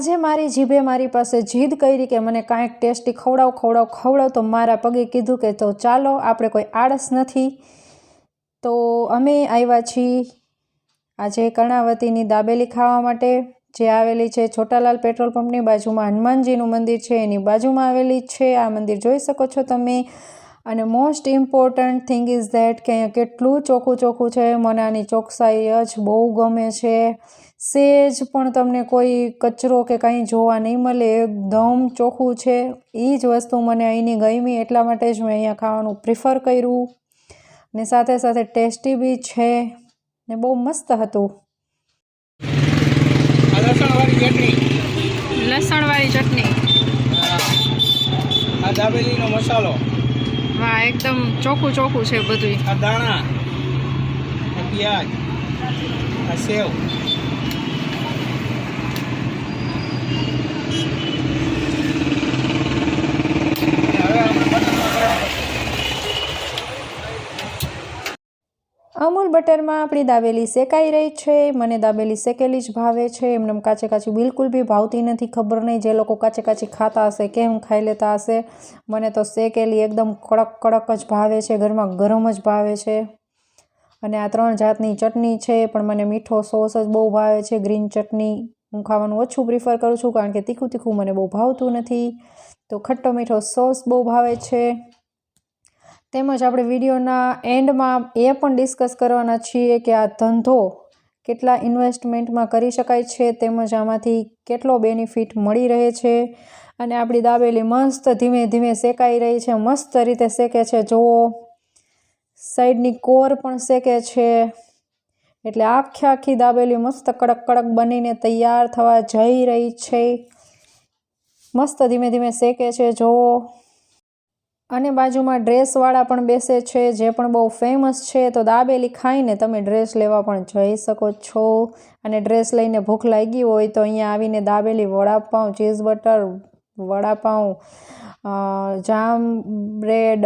આજે મારી જીભે મારી પાસે જીદ કરી કે મને કાંઈક ટેસ્ટી ખવડાવ ખવડાવ ખવડાવ. તો મારા પગે કીધું કે તો ચાલો, આપણે કોઈ આળસ નથી. તો અમે આવ્યા છીએ આજે કર્ણાવતીની દાબેલી ખાવા માટે, જે આવેલી છે છોટાલાલ પેટ્રોલ પંપની બાજુમાં. હનુમાનજીનું મંદિર છે, એની બાજુમાં આવેલી છે. આ મંદિર જોઈ શકો છો તમે. અને most important thing is that કે અહીંયા કેટલું ચોખ્ખું ચોખ્ખું છે મને આની ચોકસાઈ જ બહુ ગમે છે. સેજ પણ તમને કોઈ કચરો કે કંઈ જોવા નહીં મળે એકદમ ચોખ્ખું છે. એ જ વસ્તુ મને અહીંની ગમી એટલા માટે જ મેં અહીંયા ખાવાનું પ્રિફર કર્યું. ને સાથે સાથે ટેસ્ટી બી છે ને બહુ મસ્ત હતું. લસણવાળી ચટણી. લસણવાળી ચટણી. આ દાબેલીનો મસાલો. વાહ એકદમ ચોખ્ખું ચોખ્ખું છે બધું દાણા આ પિયાજ આ સેવ અને હવે આપણે બટાકા બરાબર અમૂલ બટરમાં આપણી દાબેલી શેકાઈ રહી છે, મને દાબેલી શેકેલી જ ભાવે છે, એમને એમ કાચે કાચી બિલકુલ બી ભાવતી નથી, ખબર નહીં જે લોકો કાચે કાચી ખાતા હશે, કેમ ખાઈ લેતા હશે, મને તો શેકેલી એકદમ કડક કડક જ ભાવે છે, ઘરમાં ગરમ જ ભાવે છે. અને આ ત્રણ જાતની ચટણી છે, પણ મને મીઠો સોસ જ બહુ ભાવે છે, ગ્રીન ચટણી હું ખાવાનું ઓછું પ્રિફર કરું છું, કારણ કે તીખું તીખું મને બહુ ભાવતું નથી. તો ખટ્ટો મીઠો સોસ બહુ ભાવે છે. તેમજ આપણે વિડીયોના એન્ડમાં એ પણ ડિસ્કસ કરવાના છીએ કે આ ધંધો કેટલા ઇન્વેસ્ટમેન્ટમાં કરી શકાય છે, તેમજ આમાંથી કેટલો બેનિફિટ મળી રહે છે અને આપણી દાબેલી મસ્ત ધીમે ધીમે શેકાઈ રહી છે, મસ્ત રીતે શેકે છે. જુઓ, સાઈડની કોર પણ શેકે છે. એટલે આખી આખી દાબેલી મસ્ત કડક કડક બનીને તૈયાર થવા જઈ રહી છે. મસ્ત ધીમે ધીમે શેકે છે. જુઓ અને બાજુમાં ડ્રેસવાળા પણ બેસે છે, જે પણ બહુ ફેમસ છે, તો દાબેલી ખાઈને તમે ડ્રેસ લેવા પણ જઈ શકો છો. અને ડ્રેસ લઈને ભૂખ લાગી હોય તો અહીંયા આવીને dabeli vadapav, cheese butter, vadapav jam bread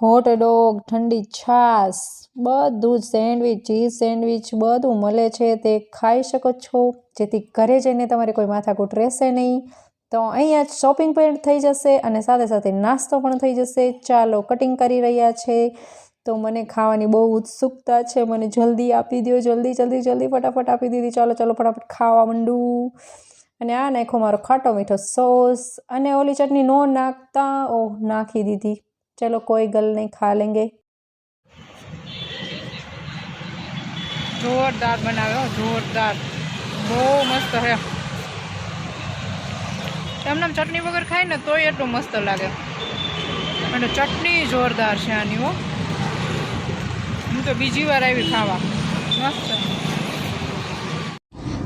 hot dog ઠંડી છાશ, બધું જ સેન્ડવિચ, ચીઝ સેન્ડવિચ બધું મળે છે, તે ખાઈ શકો છો. જેથી ઘરે જઈને તમારે કોઈ માથાકૂટ રહેશે નહીં. તો અહીંયા શોપિંગ પણ થઈ જશે અને સાથે સાથે નાસ્તો પણ થઈ જશે. ચાલો કટિંગ કરી રહ્યા છે. તો મને ખાવાની બહુ ઉત્સુકતા છે. મને જલ્દી આપી દો જલ્દી જલ્દી જલ્દી ફટાફટ આપી દીધી. ચાલો ચાલો ફટાફટ ખાવા માંડું. અને આ નાખો મારો ખાટો મીઠો સોસ અને ઓલી ચટણી નો નાખતા. ઓહ, નાખી દીધી. ચલો કોઈ ગલ નહીં, ખા લેંગે. જોરદાર બનાવ્યો, જોરદાર. બહુ મસ્ત છે. એમને ચટણી વગર ખાય ને તોય એટલું મસ્ત લાગે. અને ચટણી જોરદાર છે આની હો. હું તો બીજી વાર આવી ખાવા. મસ્ત.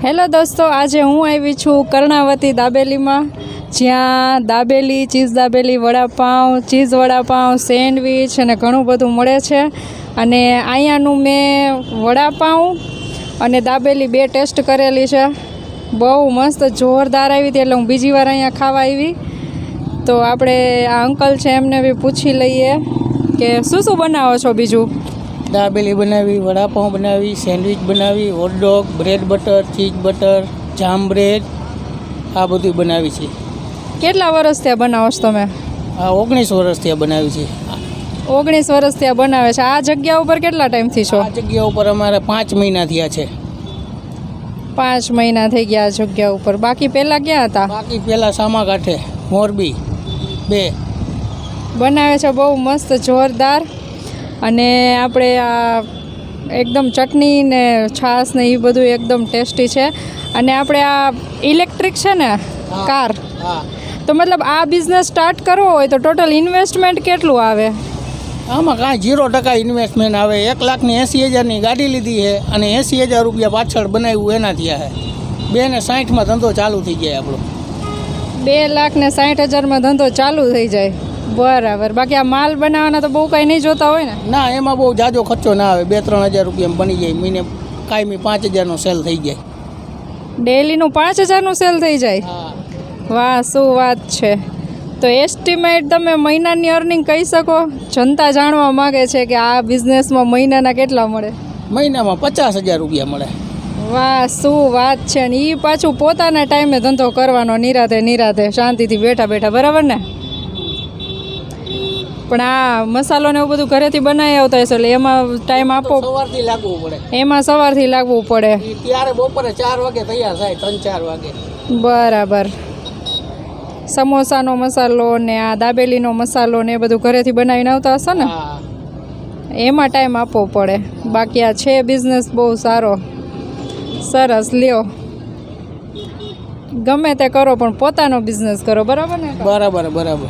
હેલો દોસ્તો, આજે હું આવી છું કર્ણાવતી દાબેલીમાં, જ્યાં dabeli, cheese dabeli, vadapav, cheese vadapav, sandwich અને ઘણું બધું મળે છે. અને અહીંયાનું મેં વડાપાઉં અને દાબેલી બે ટેસ્ટ કરેલી છે. બહુ મસ્ત જોરદાર આવી હતી એટલે હું બીજી વાર અહીંયા ખાવા આવી. તો આપણે આ અંકલ છે એમને બી પૂછી લઈએ કે શું શું બનાવો છો બીજું? દાબેલી બનાવી વડાપાઉં બનાવી સેન્ડવિચ બનાવી hot dog bread butter cheese butter jam bread આ બધું બનાવી છે. કેટલા વર્ષ ત્યાં બનાવો છો તમે? આ ઓગણીસ વર્ષથી આ બનાવી છે. ઓગણીસ વર્ષથી આ બનાવે છે. આ જગ્યા ઉપર કેટલા ટાઈમથી છો? આ જગ્યા ઉપર અમારે પાંચ મહિના થયા છે. પાંચ મહિના થઈ ગયા જગ્યા ઉપર. બાકી પહેલાં ક્યાં હતા? બાકી પહેલાં સામા કાંઠે મોરબી બે. બનાવે છે બહુ મસ્ત જોરદાર. અને આપણે આ એકદમ ચટણી ને છાશ ને એ બધું એકદમ ટેસ્ટી છે. અને આપણે આ ઇલેક્ટ્રિક છે ને કાર. તો મતલબ આ બિઝનેસ સ્ટાર્ટ કરવો હોય તો ટોટલ ઇન્વેસ્ટમેન્ટ કેટલું આવે? આમાં કાંઈ જીરો ટકા ઇન્વેસ્ટમેન્ટ આવે. એક લાખની એંસી હજારની ગાડી લીધી છે અને એંસી હજાર રૂપિયા પાછળ બનાવ્યું એનાથી આ બે ને સાઠમાં ધંધો ચાલુ થઈ જાય આપણો. બે લાખ ને સાઠ હજારમાં ધંધો ચાલુ થઈ જાય. બરાબર. બાકી આ માલ બનાવવાના તો બહુ કાંઈ નહીં જોતા હોય ને? ના એમાં બહુ જાજો ખર્ચો ના આવે. બે ત્રણ હજાર રૂપિયામાં બની જાય. મહિને કાયમી પાંચ હજારનો સેલ થઈ જાય. ડેલીનું પાંચ હજારનું સેલ થઈ જાય? વાહ શું વાત છે. તો એસ્ટિમેટ તમે મહિનાની અર્નિંગ કહી શકો? જનતા જાણવા માગે છે કે આ બિઝનેસમાં મહિનાના કેટલા મળે? મહિનામાં પચાસ હજાર રૂપિયા મળે. વાહ શું વાત છે ને? એ પાછું પોતાના ટાઈમે ધંધો કરવાનો નિરાતે નિરાતે શાંતિથી બેઠા બેઠા બરાબર ને? પણ આ મસાલો ને એવું બધું ઘરેથી બનાવી આવતા હશે એટલે એમાં ટાઈમ આપો. સવારથી લાગવું પડે. એમાં સવારથી લાગવું પડે. ત્યારે બપોરે ચાર વાગે તૈયાર થાય ત્રણ ચાર વાગે. બરાબર. સમોસાનો મસાલો ને આ દાબેલીનો મસાલો ને એ બધું ઘરેથી બનાવીને આવતા હશો ને? એમાં ટાઈમ આપવો પડે. બાકી આ છે બિઝનેસ બહુ સારો. સરસ લ્યો. ગમે તે કરો પણ પોતાનો બિઝનેસ કરો બરાબર ને? બરાબર બરાબર.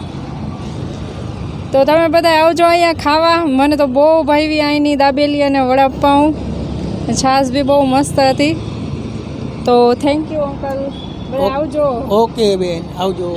તો તમે બધા આવજો અહીંયા ખાવા. મને તો બહુ ભાવી અહીંની દાબેલી અને વડાપાઉં છાશ બી બહુ મસ્ત હતી. તો થેન્ક યુ અંકલ આવજો. ઓકે બેન આવજો.